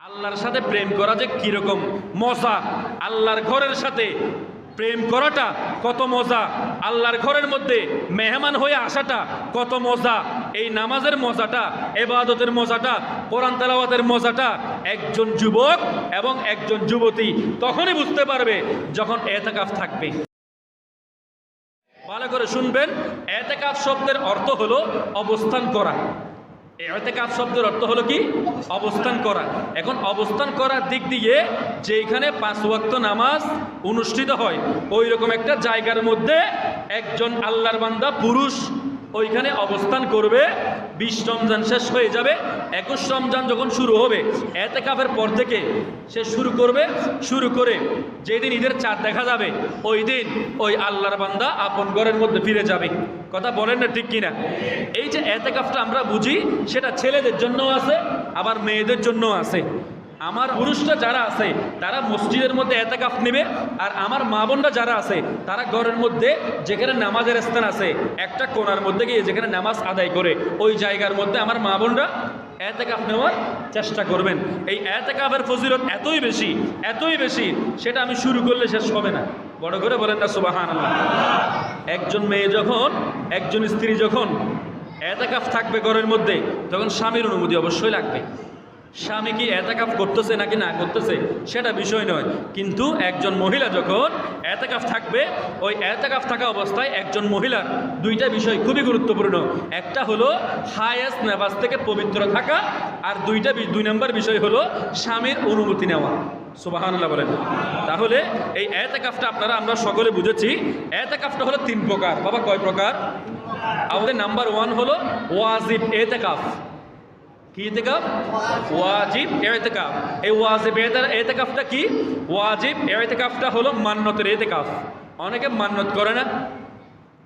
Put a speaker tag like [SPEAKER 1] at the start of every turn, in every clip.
[SPEAKER 1] আল্লাহর সাথে প্রেম করা যে কীরকম মজা। আল্লাহর ঘরের সাথে প্রেম করাটা কত মজা। আল্লাহর ঘরের মধ্যে মেহমান হয়ে আসাটা কত মজা। এই নামাজের মজাটা, এবাদতের মজাটা, কোরআন তেলাওয়াতের মজাটা একজন যুবক এবং একজন যুবতী তখনই বুঝতে পারবে যখন এতেকাফ থাকবে। ভালো করে শুনবেন, এতেকাফ শব্দের অর্থ হলো অবস্থান করা। এতেকাফ শব্দের অর্থ হলো কি? অবস্থান করা। এখন অবস্থান করার দিক দিয়ে যেখানে পাঁচ ওয়াক্ত নামাজ অনুষ্ঠিত হয় ওই রকম একটা জায়গার মধ্যে একজন আল্লাহর বান্দা পুরুষ ওইখানে অবস্থান করবে। বিশ রমজান শেষ হয়ে যাবে, একুশ রমজান যখন শুরু হবে এতে কাপের পর থেকে সে শুরু করবে, শুরু করে যেদিন ঈদের চাঁদ দেখা যাবে, ওই দিন ওই আল্লাহর বান্দা আপন ঘরের মধ্যে ফিরে যাবে। কথা বলেন না ঠিক কিনা? এই যে এতে কাপটা আমরা বুঝি, সেটা ছেলেদের জন্য আছে, আবার মেয়েদের জন্য আছে। আমার পুরুষরা যারা আছে, তারা মসজিদের মধ্যে এতেকাফ নেবে, আর আমার মা বোনরা যারা আছে, তারা ঘরের মধ্যে যেখানে নামাজের স্থান আছে, একটা কোণার মধ্যে গিয়ে যেখানে নামাজ আদায় করে, ওই জায়গার মধ্যে আমার মা বোনরা এতেকাফ নেওয়ার চেষ্টা করবেন। এই এতেকাফের ফজিলত এতই বেশি এতই বেশি, সেটা আমি শুরু করলে শেষ হবে না। বড় করে বলেন না সুবাহান একজন মেয়ে যখন, একজন স্ত্রী যখন এতেকাফ থাকবে ঘরের মধ্যে, তখন স্বামীর অনুমতি অবশ্যই লাগবে। স্বামী কি এতেকাফ করতেছে নাকি না করতেছে, সেটা বিষয় নয়। কিন্তু একজন মহিলা যখন এতেকাফ থাকবে, ওই এতেকাফ থাকা অবস্থায় একজন মহিলার দুইটা বিষয় খুবই গুরুত্বপূর্ণ। একটা হলো হায়াস নেবাস থেকে পবিত্র থাকা, আর দুইটা দুই নম্বর বিষয় হলো স্বামীর অনুমতি নেওয়া। সুবাহান্লাহ বলেন। তাহলে এই এতেকাফটা আপনারা, আমরা সকলে বুঝেছি, এতেকাফটা হলো তিন প্রকার। বাবা, কয় প্রকার? আমাদের নাম্বার ওয়ান হলো ওয়াজিব, এতেকাফ। কি এতেকাফ ওয়াজিব এতেকাফ এই ওয়াজিব এতে- এতেকাফটা কি ওয়াজিব এতেকাফটা হলো মান্যতের এতেকাফ অনেকে মান্যত করে না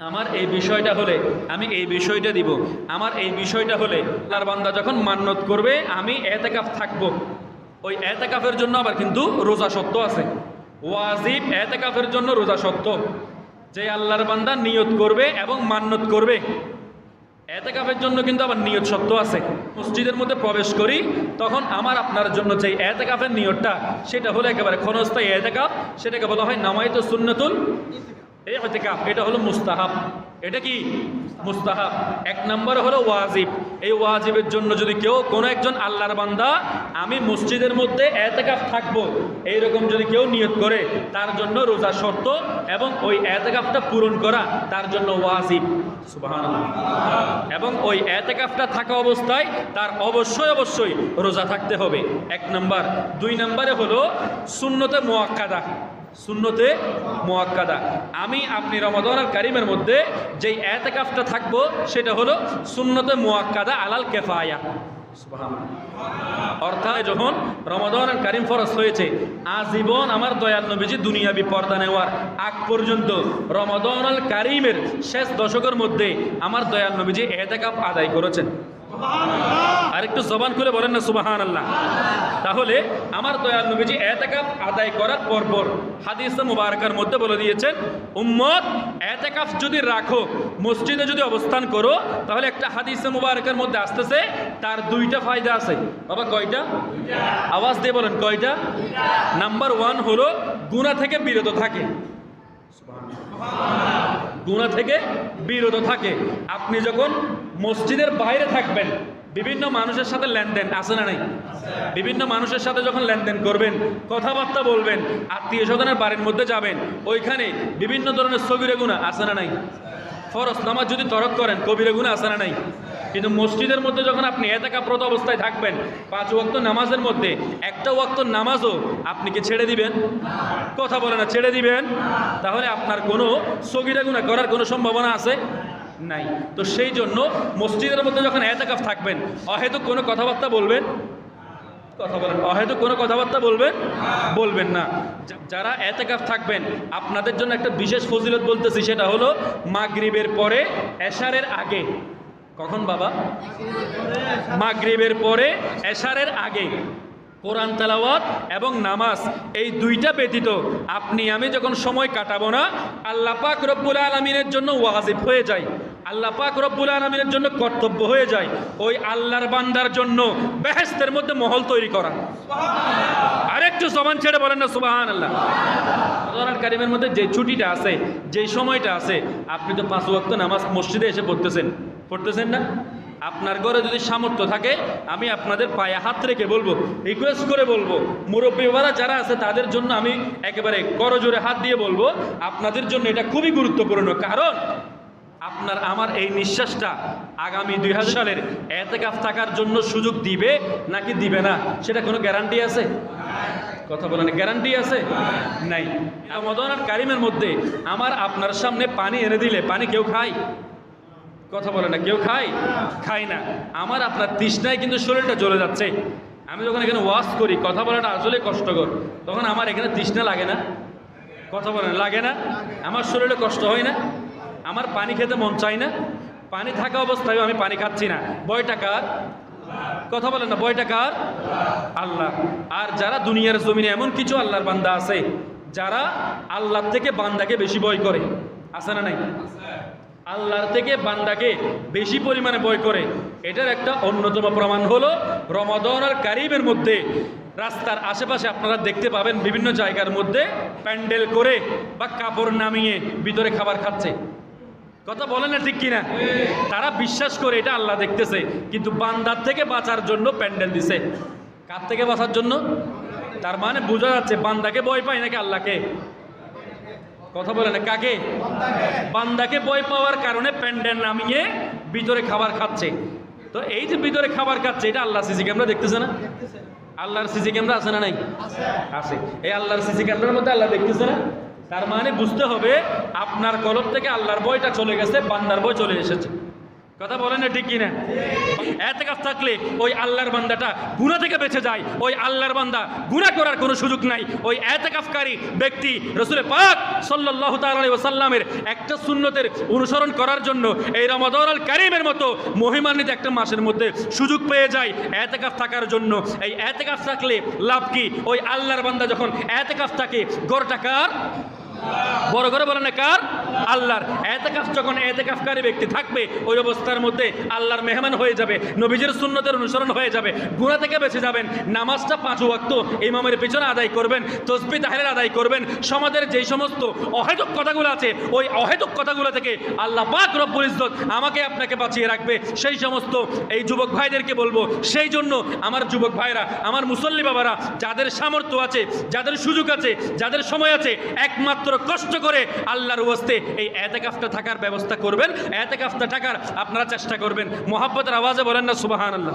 [SPEAKER 1] আমার এই বিষয়টা হলে আমি এই বিষয়টা দিব আমার এই বিষয়টা হলে তার বান্দা যখন মান্যত করবে আমি এতেকাফ থাকব ওই এতেকাফের জন্য আবার কিন্তু রোজা সত্য আছে ওয়াজিব এতেকাফের জন্য রোজা সত্য যে আল্লাহর বান্দা নিয়ত করবে এবং মান্যত করবে এতেকাফের জন্য কিন্তু আবার নিয়ত সত্য আছে। মসজিদের মধ্যে প্রবেশ করি, তখন আমার আপনার জন্য যে এতেকাফের নিয়তটা, সেটা হলো একেবারে ক্ষণস্থায়ী এতেকাফ, সেটাকে বলা হয় নামাইতো সুন্নতুল এই এতেকাফ এটা হলো মুস্তাহাব। এটা কি? মুস্তাহাব। এক নম্বর হলো ওয়াজিব। এই ওয়াজিবের জন্য যদি কেউ কোনো একজন আল্লাহর বান্দা, আমি মসজিদের মধ্যে এতেকাফ থাকব, এইরকম যদি কেউ নিয়ত করে, তার জন্য রোজা শর্ত এবং ওই এতেকাফটা পূরণ করা, তার জন্য ওয়াজিব। এবং ওই এতেকাফটা থাকা অবস্থায় তার অবশ্যই অবশ্যই রোজা থাকতে হবে। এক নম্বর। দুই নম্বরে হলো শূন্যতে মোয়াক্কাদা শূন্যতে মোয়াক্কাদা আমি আপনি রমাদানের কারিমের মধ্যে যেই এতেকাফটা থাকব, সেটা হলো শূন্যতে মোয়াক্কাদা আলাল কেফায়া। যখন রমাদানের কারিম ফরজ হয়েছে আজীবন আমার দয়াল নবীজি দুনিয়াবি পর্দা নেওয়ার আগ পর্যন্ত রমাদানুল কারিমের শেষ দশকের মধ্যে আমার দয়াল নবীজি এতেকাফ আদায় করেছেন। আরেকটু জবান খুলে বলেন না সুবাহান আল্লাহ তাহলে আমার দয়াল নবীজি এতেকাফ আদায় করার পরপর হাদিস মুবারকার মধ্যে বলে দিয়েছেন, উম্মত, এতেকাফ যদি রাখো, মসজিদে যদি অবস্থান করো, তাহলে একটা হাদিস মুবারকের মধ্যে আসতেছে, তার দুইটা ফায়দা আছে। বাবা, কয়টা? আওয়াজ দিয়ে বলেন, কয়টা? নাম্বার ওয়ান হলো গুণা থেকে বিরত থাকে। গুণা থেকে বিরত থাকে। আপনি যখন মসজিদের বাইরে থাকবেন বিভিন্ন মানুষের সাথে লেনদেন, আছে না নাই? বিভিন্ন মানুষের সাথে যখন লেনদেন করবেন, কথাবার্তা বলবেন, আত্মীয় স্বজনের বাড়ির মধ্যে যাবেন, ওইখানে বিভিন্ন ধরনের সগিরে গুণা, আছে না নাই? ফরস নামাজ যদি তরক করেন, কবিরে গুণা, আছে না নাই? কিন্তু মসজিদের মধ্যে যখন আপনি এতাকাপ্রত অবস্থায় থাকবেন, পাঁচ ওয়াক্ত নামাজের মধ্যে, একটা ওয়াক্ত নামাজও আপনি কি ছেড়ে দিবেন? কথা বলে না, ছেড়ে দিবেন? তাহলে আপনার কোনো সগিরা গুণা করার কোনো সম্ভাবনা আছে? নাই। তো সেই জন্য মসজিদের মধ্যে যখন এতাকাফ থাকবেন, অহেতুক কোনো কথাবার্তা বলবেন? কথা বলেন, অহেতুক কোনো কথাবার্তা বলবেন? বলবেন না। যারা এতেকাফ থাকবেন, আপনাদের জন্য একটা বিশেষ ফজিলত বলতেছি, সেটা হলো মাগরিবের পরে এশারের আগে। কখন বাবা? মাগরিবের পরে এশারের আগে। কোরআন তেলাওয়াত এবং নামাজ, এই দুইটা ব্যতীত আপনি, আমি যখন সময় কাটাবো না, আল্লাহ পাক রব্বুল আলমিনের জন্য ওয়াজিব হয়ে যায়। আল্লাহ পাক রব্বুল আলমিনের জন্য কর্তব্য হয়ে যায় ওই আল্লাহর বান্দার জন্য বেহেস্তের মধ্যে মহল তৈরি করা। আরেকটু সমান ছেড়ে বলেন না সুবাহান আল্লাহ কারিমের মধ্যে যে ছুটিটা আছে, যে সময়টা আছে, আপনি তো পাঁচ ওয়াক্ত নামাজ মসজিদে এসে পড়তেছেন। পড়তেছেন না? আপনার ঘরে যদি সামর্থ্য থাকে, আমি আপনাদের পায়ে হাত রেখে বলব রিকোয়েস্ট করে বলব মুরব্বী বাবারা যারা আছে, তাদের জন্য আমি একেবারে করজোরে হাত দিয়ে বলব, আপনাদের জন্য এটা খুবই গুরুত্বপূর্ণ। কারণ আপনার আমার এই নিঃশ্বাসটা আগামী দুই হাজার সালের এতেকাফ থাকার জন্য সুযোগ দিবে নাকি দিবে না? সেটা কোনো গ্যারান্টি আছে? কথা বলেন গ্যারান্টি আছে? নাই। মদনার কারিমের মধ্যে আমার আপনার সামনে পানি এনে দিলে পানি কেউ খায়? কথা বলে না, কেউ খায়? খায় না। আমার আপনার তৃষ্ণায় কিন্তু শরীরটা জ্বলে যাচ্ছে। আমি যখন এখানে ওয়াশ করি, কথা বলাটা আসলে কষ্টকর। তখন আমার এখানে তৃষ্ণা লাগে না? কথা বলেন, লাগে না? আমার শরীরে কষ্ট হয় না? আমার পানি খেতে মন চায় না। পানি থাকা অবস্থায় আমি পানি খাচ্ছি না। বয় টাকার কথা বলেন না বয় টাকার আল্লাহ। আর যারা দুনিয়ার জমিনে এমন কিছু আল্লাহর বান্দা আছে, যারা আল্লাহর থেকে বান্দাকে বেশি ভয় করে। আছে না নাই? আল্লাহর থেকে বান্দাকে বেশি পরিমাণে ভয় করে। এটার একটা অন্যতম প্রমাণ হলো রমাদন আর কারিমের মধ্যে রাস্তার আশেপাশে আপনারা দেখতে পাবেন বিভিন্ন জায়গার মধ্যে প্যান্ডেল করে বা কাপড় নামিয়ে ভিতরে খাবার খাচ্ছে। কথা বলে না ঠিক কিনা? তারা বিশ্বাস করে এটা আল্লাহ দেখতেছে, কিন্তু বান্দার থেকে বাঁচার জন্য প্যান্ডেল দিছে। কার থেকে বাঁচার জন্য? তার মানে বোঝা যাচ্ছে বান্দাকে ভয় পায় নাকি আল্লাহকে? কথা বলে না, কাকে? বান্দাকে ভয় পাওয়ার কারণে প্যান্ডেল নামিয়ে ভিতরে খাবার খাচ্ছে। তো এই যে ভিতরে খাবার খাচ্ছে, এটা আল্লাহ সিসি ক্যামেরা দেখতেছে না? আল্লাহর সিসি ক্যামেরা আছে না নাই? আছে। এই আল্লাহর সিসি ক্যামেরার মধ্যে আল্লাহ দেখতেছে না? তার মানে বুঝতে হবে আপনার কলব থেকে আল্লাহর বয়টা চলে গেছে, বান্দার বই চলে এসেছে। কথা বলেন না ঠিক কিনা? এতেকাফ থাকলে ওই আল্লাহর বান্দাটা গুণা থেকে বেঁচে যায়। ওই আল্লাহর বান্দা গুণা করার কোনো সুযোগ নাই। ওই এতেকাফকারী ব্যক্তি রসুলে পাক সাল্লাহ ওসাল্লামের একটা সুন্নতের অনুসরণ করার জন্য এই রমাদল কারিমের মতো মহিমান্বিত একটা মাসের মধ্যে সুযোগ পেয়ে যায় এতেকাফ থাকার জন্য। এই এতেকাফ থাকলে লাভ কি? ওই আল্লাহর বান্দা যখন এতেকাফ থাকে গড় টাকার বড় করে বলেন কার? আল্লাহর। এতেকাফ যখন এতেকাফকারী ব্যক্তি থাকবে, ওই অবস্থার মধ্যে আল্লাহর মেহমান হয়ে যাবে, নবীজের সুন্নতের অনুসরণ হয়ে যাবে গুণা থেকে বেঁচে যাবেন, নামাজটা পাঁচ ওয়াক্ত ইমামের পিছনে আদায় করবেন, তসবি তাহের আদায় করবেন, সমাজের যেই সমস্ত অহেতুক কথাগুলো আছে, ওই অহেতুক কথাগুলো থেকে আল্লাহ পাক রব্বুল ইজ্জত আমাকে আপনাকে বাঁচিয়ে রাখবে। সেই সমস্ত এই যুবক ভাইদেরকে বলব, সেই জন্য আমার যুবক ভাইরা, আমার মুসল্লি বাবারা, যাদের সামর্থ্য আছে, যাদের সুযোগ আছে, যাদের সময় আছে, একমাত্র কষ্ট করে আল্লাহর ওয়াস্তে এই এতেকাফটা থাকার ব্যবস্থা করবেন, এতেকাফটা থাকার আপনারা চেষ্টা করবেন। মোহাব্বতের আওয়াজে বলেন না সুবাহান আল্লাহ